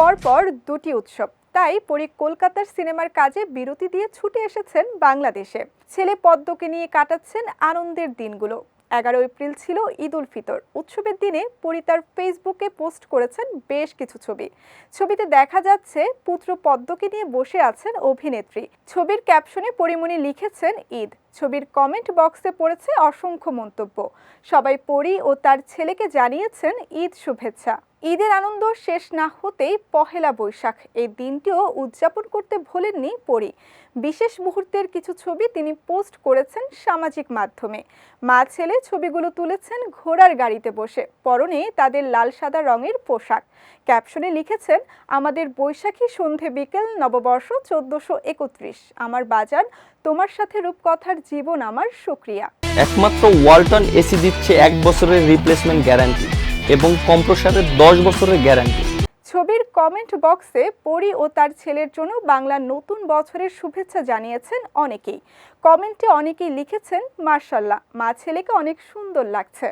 পরপর দুটি উৎসব। তাই পরি কলকাতার সিনেমার কাজে বিরতি দিয়ে ছুটে এসেছেন বাংলাদেশে। ছেলে পদ্মকে নিয়ে কাটাচ্ছেন আনন্দের দিনগুলো। এগারো এপ্রিল ছিল ঈদ উল ফিতর। উৎসবের দিনে পরি তার ফেসবুকে পোস্ট করেছেন বেশ কিছু ছবি। ছবিতে দেখা যাচ্ছে পুত্র পদ্মকে নিয়ে বসে আছেন অভিনেত্রী। ছবির ক্যাপশনে পরিমণি লিখেছেন ঈদ। ছবির কমেন্ট বক্সে পড়েছে অসংখ্য মন্তব্য। সবাই পরি ও তার ছেলেকে জানিয়েছেন ঈদ শুভেচ্ছা। ঈদের আনন্দ শেষ না হতেই পহেলা বৈশাখ। এই দিনটিও উদযাপন করতে ভোলেননি পরি। বিশেষ মুহূর্তের কিছু ছবি তিনি পোস্ট করেছেন সামাজিক মাধ্যমে। মা ছেলে ছবিগুলো তুলেছেন ঘোড়ার গাড়িতে বসে। পরনে তাদের লাল সাদা রঙের পোশাক। ক্যাপশনে লিখেছেন, আমাদের বৈশাখী সন্ধে বিকেল নববর্ষ চোদ্দশো একত্রিশ। আমার বাজার তোমার সাথে রূপকথার জীবন আমার সুক্রিয়া। একমাত্র ওয়ালটন এসি দিচ্ছে এক বছরের রিপ্লেসমেন্ট গ্যারান্টি এবং কম্প্রসারের 10 বছরের গ্যারান্টি। ছবির কমেন্ট বক্সে পরি ও তার ছেলের জন্য বাংলার নতুন বছরের শুভেচ্ছা জানিয়েছেন অনেকেই। কমেন্টে অনেকেই লিখেছেন মার্শাল্লাহ মা ছেলেকে অনেক সুন্দর লাগছে।